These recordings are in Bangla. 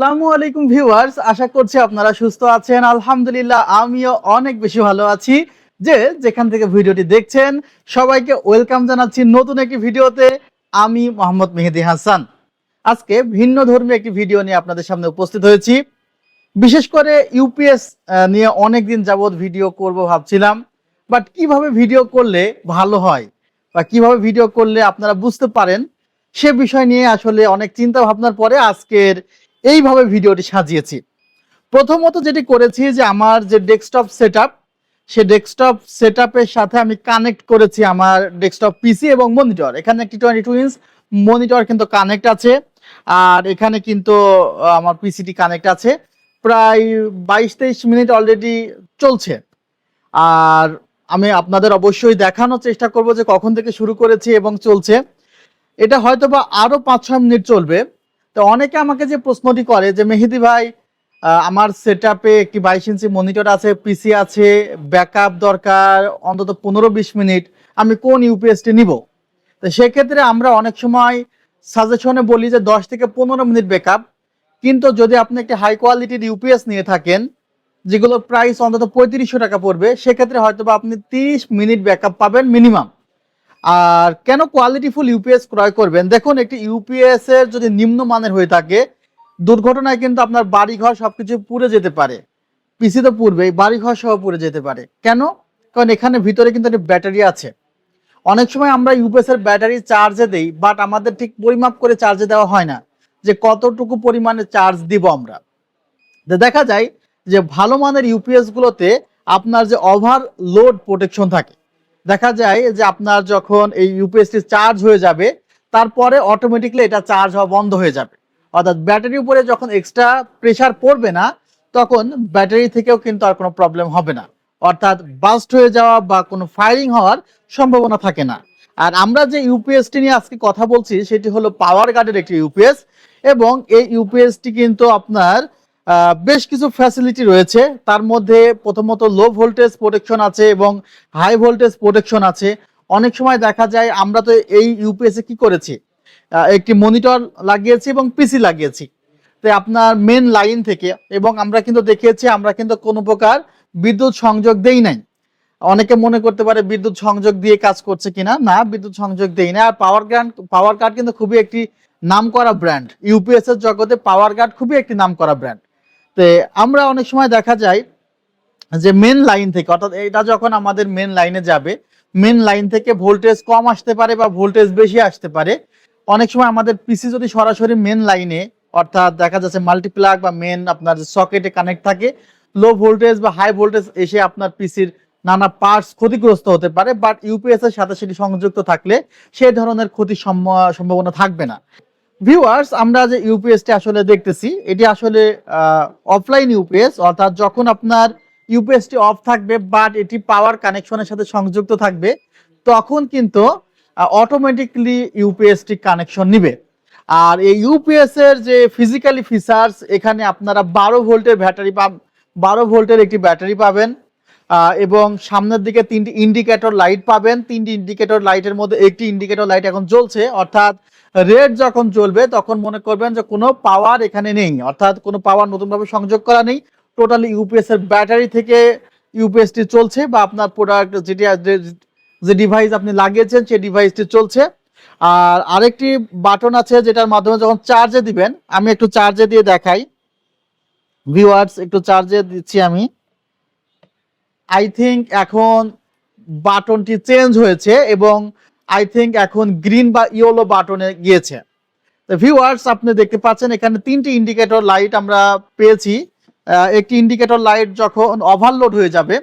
আসসালামু আলাইকুম ভিউয়ার্স, আশা করছি আপনারা সুস্থ আছেন। আলহামদুলিল্লাহ, আমিও অনেক বেশি ভালো আছি। যে যেখান থেকে ভিডিওটি দেখছেন, সবাইকে ওয়েলকাম জানাচ্ছি নতুন একটি ভিডিওতে। আমি মোহাম্মদ মেহেদি হাসান। আজকে ভিন্ন ধর্মী একটি ভিডিও নিয়ে আপনাদের সামনে উপস্থিত হয়েছি। বিশেষ করে ইউপিএস নিয়ে অনেক দিন যাবৎ ভিডিও করব ভাবছিলাম। বাট কীভাবে ভিডিও করলে ভালো হয় বা কীভাবে ভিডিও করলে আপনারা বুঝতে পারেন, সে বিষয় নিয়ে আসলে অনেক চিন্তা ভাবনার পরে আজকের এইভাবে ভিডিওটি সাজিয়েছি। প্রথমত যেটি করেছি যে আমার যে ডেস্কটপ সেট সে ডেস্কটপ সেট সাথে আমি কানেক্ট করেছি আমার ডেস্কটপ পিসি এবং মনিটর। এখানে একটি টোয়েন্টি টু ইঞ্চ মনিটর কিন্তু কানেক্ট আছে, আর এখানে কিন্তু আমার পিসিটি কানেক্ট আছে। প্রায় বাইশ তেইশ মিনিট অলরেডি চলছে। আর আমি আপনাদের অবশ্যই দেখানোর চেষ্টা করব যে কখন থেকে শুরু করেছি এবং চলছে। এটা হয়তো বা আরও পাঁচ ছয় মিনিট চলবে। তো অনেকে আমাকে যে প্রশ্নটি করে যে, মেহেদি ভাই আমার সেট আপে একটি বাইশ ইঞ্চি মনিটর আছে, পিসি আছে, ব্যাকআপ দরকার, অন্তত পনেরো বিশ মিনিট, আমি কোন ইউপিএসটি নিব? তো সেক্ষেত্রে আমরা অনেক সময় সাজেশনে বলি যে, দশ থেকে পনেরো মিনিট ব্যাকআপ। কিন্তু যদি আপনি একটি হাই কোয়ালিটির ইউপিএস নিয়ে থাকেন যেগুলো প্রাইস অন্তত পঁয়ত্রিশশো টাকা পড়বে, সেক্ষেত্রে হয়তো বা আপনি তিরিশ মিনিট ব্যাকআপ পাবেন মিনিমাম। আর কেন কোয়ালিটিফুল ইউপিএস ক্রয় করবেন? দেখুন, একটি ইউপিএস এর যদি নিম্ন মানের হয়ে থাকে, দুর্ঘটনায় কিন্তু আপনার বাড়িঘর সবকিছু পুড়ে যেতে পারে। পিসি তো পূর্বেই বাড়িঘর সহ পুড়ে যেতে পারে। কেন? কারণ এখানে ভিতরে কিন্তু একটা ব্যাটারি আছে। অনেক সময় আমরা ইউপিএস এর ব্যাটারি চার্জে দেই বাট আমাদের ঠিক পরিমাপ করে চার্জে দেওয়া হয় না, যে কতটুকু পরিমাণে চার্জ দিব আমরা। দেখা যায় যে ভালো মানের ইউপিএস গুলোতে আপনার যে ওভার লোড প্রোটেকশন থাকে দেখা যায় যে আপনার যখন এই ইউপিএসটি চার্জ হয়ে যাবে, তারপরে অটোমেটিকলি এটা চার্জ হওয়া বন্ধ হয়ে যাবে। অর্থাৎ ব্যাটারির উপরে যখন এক্সট্রা প্রেসার পড়বে না, তখন ব্যাটারি থেকেও কিন্তু আর কোনো প্রবলেম হবে না। অর্থাৎ বাস্ট হয়ে যাওয়া বা কোনো ফায়ারিং হওয়ার সম্ভাবনা থাকে না। আর আমরা যে ইউপিএসটি নিয়ে আজকে কথা বলছি, সেটি হলো পাওয়ার গার্ডের একটি ইউপিএস এবং এই ইউপিএসটি কিন্তু আপনার বেশ কিছু ফ্যাসিলিটি রয়েছে। তার মধ্যে প্রথমত লো ভোল্টেজ প্রোটেকশন আছে এবং হাই ভোল্টেজ প্রোটেকশন আছে। অনেক সময় দেখা যায় আমরা তো এই ইউপিএস কি করেছি? একটি মনিটর লাগিয়েছি এবং পিসি লাগিয়েছি। তো আপনার মেন লাইন থেকে এবং আমরা কিন্তু দেখিয়েছি, আমরা কিন্তু কোনো প্রকার বিদ্যুৎ সংযোগ দেই নাই। অনেকে মনে করতে পারে বিদ্যুৎ সংযোগ দিয়ে কাজ করছে কিনা? না, বিদ্যুৎ সংযোগ দেই না আর পাওয়ার গ্রান্ড পাওয়ার কার্ড কিন্তু খুবই একটি নামকরা ব্র্যান্ড ইউপিএস এর জগতে পাওয়ার গার্ড খুবই একটি নাম করা ব্র্যান্ড তো আমরা অনেক সময় দেখা যায় যে মেন লাইন থেকে, অর্থাৎ এটা যখন আমাদের মেন লাইনে যাবে মেন লাইন থেকে ভোল্টেজ কম আসতে পারে বা ভোল্টেজ বেশি আসতে পারে, অনেক সময় আমাদের পিসি যদি সরাসরি মেন লাইনে অর্থাৎ দেখা যাচ্ছে মাল্টিপ্লাগ বা মেন আপনার সকেটে কানেক্ট থাকে লো ভোল্টেজ বা হাই ভোল্টেজ এসে আপনার পিসির নানা পার্টস ক্ষতিগ্রস্ত হতে পারে বাট ইউপিএস এর সাথে সেটি সংযুক্ত থাকলে সেই ধরনের ক্ষতির সম্ভা- সম্ভাবনা থাকবে না। ভিউয়ার্স আমরা যে ইউপিএসটি আসলে দেখতেছি, এটি আসলে অফলাইন ইউপিএস অর্থাৎ যখন আপনার ইউপিএসটি অফ থাকবে বাট এটি পাওয়ার কানেকশনের সাথে সংযুক্ত থাকবে, তখন কিন্তু অটোমেটিকলি ইউপিএসটি কানেকশন নিবে। আর এই ইউপিএস এর যে ফিজিক্যালি ফিচার্স এখানে আপনারা বারো ভোল্টের ব্যাটারি পাব, বারো ভোল্টের একটি ব্যাটারি পাবেন এবং সামনের দিকে তিনটি ইন্ডিকেটর লাইট পাবেন। তিনটি ইন্ডিকেটর লাইটের মধ্যে একটি ইন্ডিকেটর লাইট এখন জ্বলছে, অর্থাৎ রেড যখন চলবে, তখন মনে করবেন যে কোনো পাওয়ার এখানে নেই। অর্থাৎ কোনো পাওয়ার নতুনভাবে সংযোগ করা নেই। টোটালি ইউপিএস এর ব্যাটারি থেকে ইউপিএসটি চলছে বা আপনার প্রোডাক্ট যেটি যে- ডিভাইস আপনি লাগিয়েছেন, সেই ডিভাইসটি চলছে। আর আরেকটি বাটন আছে যেটার মাধ্যমে যখন চার্জে দিবেন, আমি একটু চার্জে দিয়ে দেখাই। ভিউয়ার্স একটু চার্জে দিচ্ছি আমি। আই থিংক এখন বাটনটি চেঞ্জ হয়েছে এবং আই থিঙ্ক এখন গ্রিন বা ইয়েলো বাটনে গিয়েছে। তো ভিউয়ার্স আপনি দেখতে পাচ্ছেন, এখানে তিনটি ইন্ডিকেটর লাইট আমরা পেয়েছি। একটি ইন্ডিকেটর লাইট যখন ওভারলোড হয়ে যাবে,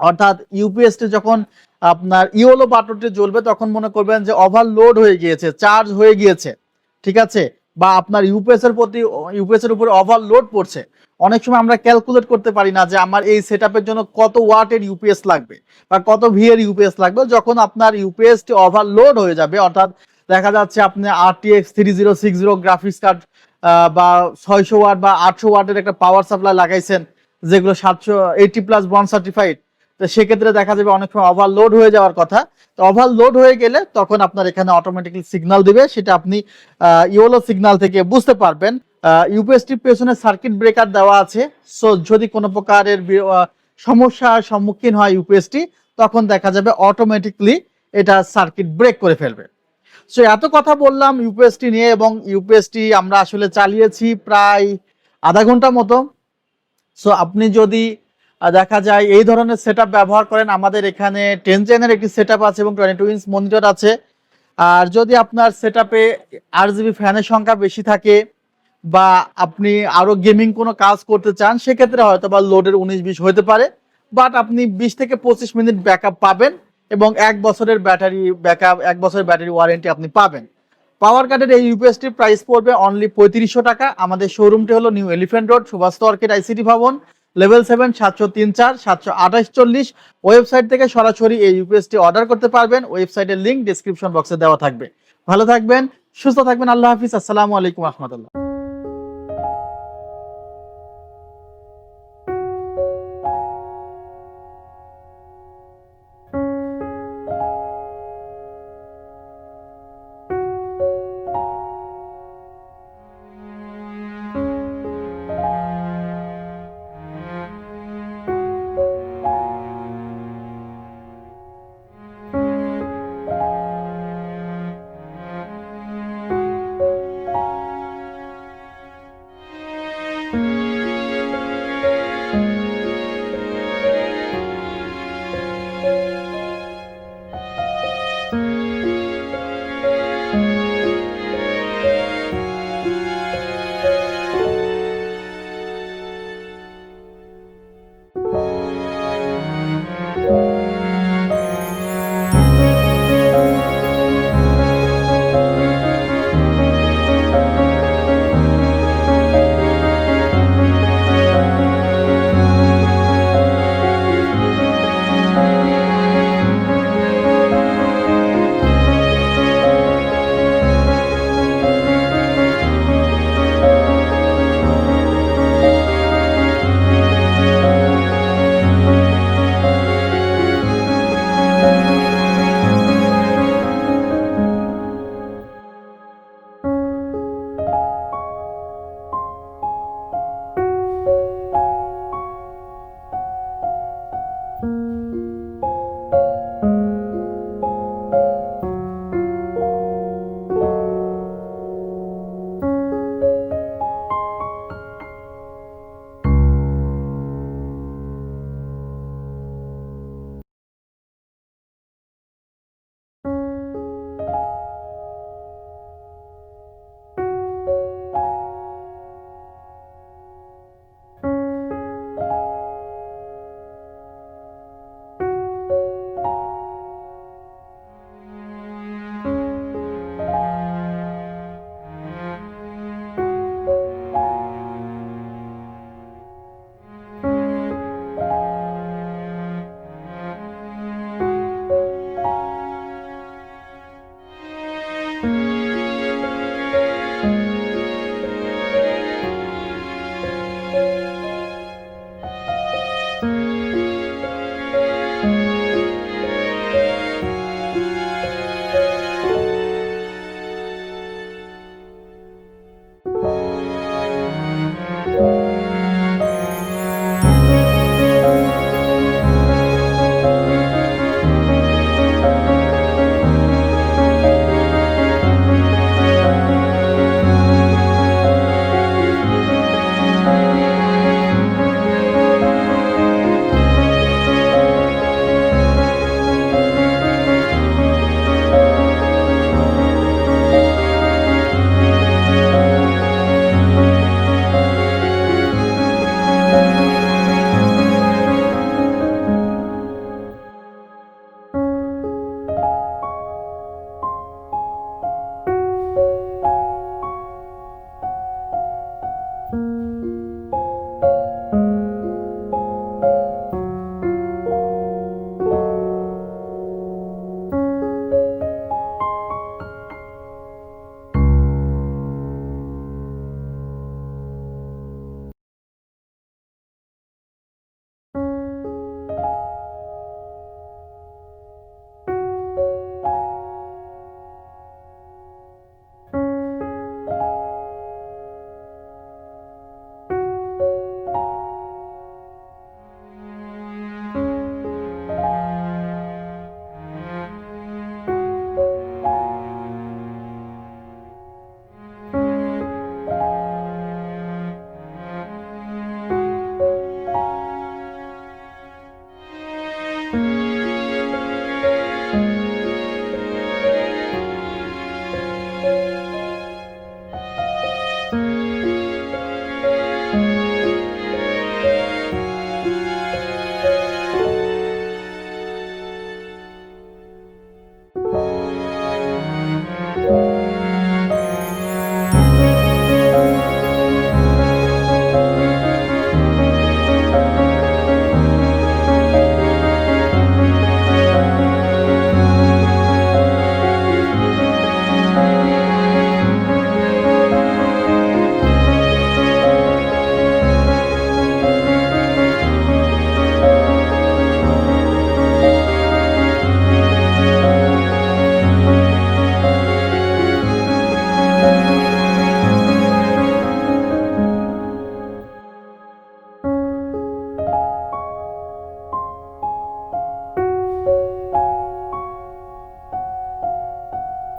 অর্থাৎ ইউপিএসটি যখন আপনার ইয়েলো বাটনটি জ্বলবে, তখন মনে করবেন যে ওভারলোড হয়ে গিয়েছে চার্জ হয়ে গিয়েছে। ঠিক আছে? বা আপনার ইউপিএস এর প্রতি ইউপিএস এর উপরে ওভারলোড পড়ছে, অনেক সময় আমরা ক্যালকুলেট করতে পারি না যে আমার এই সেটআপের জন্য কত ওয়াটের ইউপিএস লাগবে বা কত ভি এর ইউপিএস লাগবে। যখন আপনার ইউপিএস টি ওভারলোড হয়ে যাবে, অর্থাৎ দেখা যাচ্ছে আপনি RTX three zero six zero graphics card বা ছয়শো ওয়াট বা আটশো ওয়াটের একটা পাওয়ার সাপ্লাই লাগাইছেন, যেগুলো সাতশো এইটি প্লাস বন সার্টিফাইড তো সেক্ষেত্রে দেখা যাবে অনেক সময় ওভারলোড হয়ে যাওয়ার কথা। তো ওভারলোড হয়ে গেলে তখন আপনার এখানে অটোমেটিক্যালি সিগনাল দিবে, সেটা আপনি ইওলো সিগনাল থেকে বুঝতে পারবেন। ইউপিএসটির পেছনে সার্কিট ব্রেকার দেওয়া আছে। সো যদি কোনো প্রকারের সমস্যার সম্মুখীন হয় ইউপিএসটি তখন দেখা যাবে অটোমেটিকলি এটা সার্কিট ব্রেক করে ফেলবে। সো এত কথা বললাম ইউপিএসটি নিয়ে এবং ইউপিএসটি আমরা আসলে চালিয়েছি প্রায় আধা ঘণ্টা মতো। সো আপনি যদি দেখা যায় এই ধরনের সেট ব্যবহার করেন। আমাদের এখানে টেন জেনের একটি সেট আছে এবং টোয়েন্টি টু ইঞ্চ মনিটর আছে। আর যদি আপনার সেট আপে আর জিবি ফ্যানের সংখ্যা বেশি থাকে বা আপনি আরও গেমিং কোনো কাজ করতে চান, সেক্ষেত্রে হয়তো বা লোডের উনিশ, বিশ হতে পারে। বাট আপনি বিশ থেকে পঁচিশ মিনিট ব্যাকআপ পাবেন এবং এক বছরের ব্যাটারি ব্যাকআপ এক বছরের ব্যাটারি ওয়ারেন্টি আপনি পাবেন। পাওয়ার কার্ডের এই ইউপিএসটির প্রাইস পড়বে অনলি পঁয়ত্রিশশো টাকা। আমাদের শোরুমটি হলো নিউ এলিফ্যান্ট রোড সুভাষ তর্কেট আইসিটি ভবন। লেভেল সেভেন, সাতশো তিন চার, সাতশো আঠাশ চল্লিশ। ওয়েবসাইট থেকে সরাসরি এই ইউপিএসটি অর্ডার করতে পারবেন। ওয়েবসাইটের লিঙ্ক ডিসক্রিপশন বক্সে দেওয়া থাকবে। ভালো থাকবেন, সুস্থ থাকবেন। আল্লাহ হাফিজ। আসসালামু আলাইকুম রহমতুল্লাহ।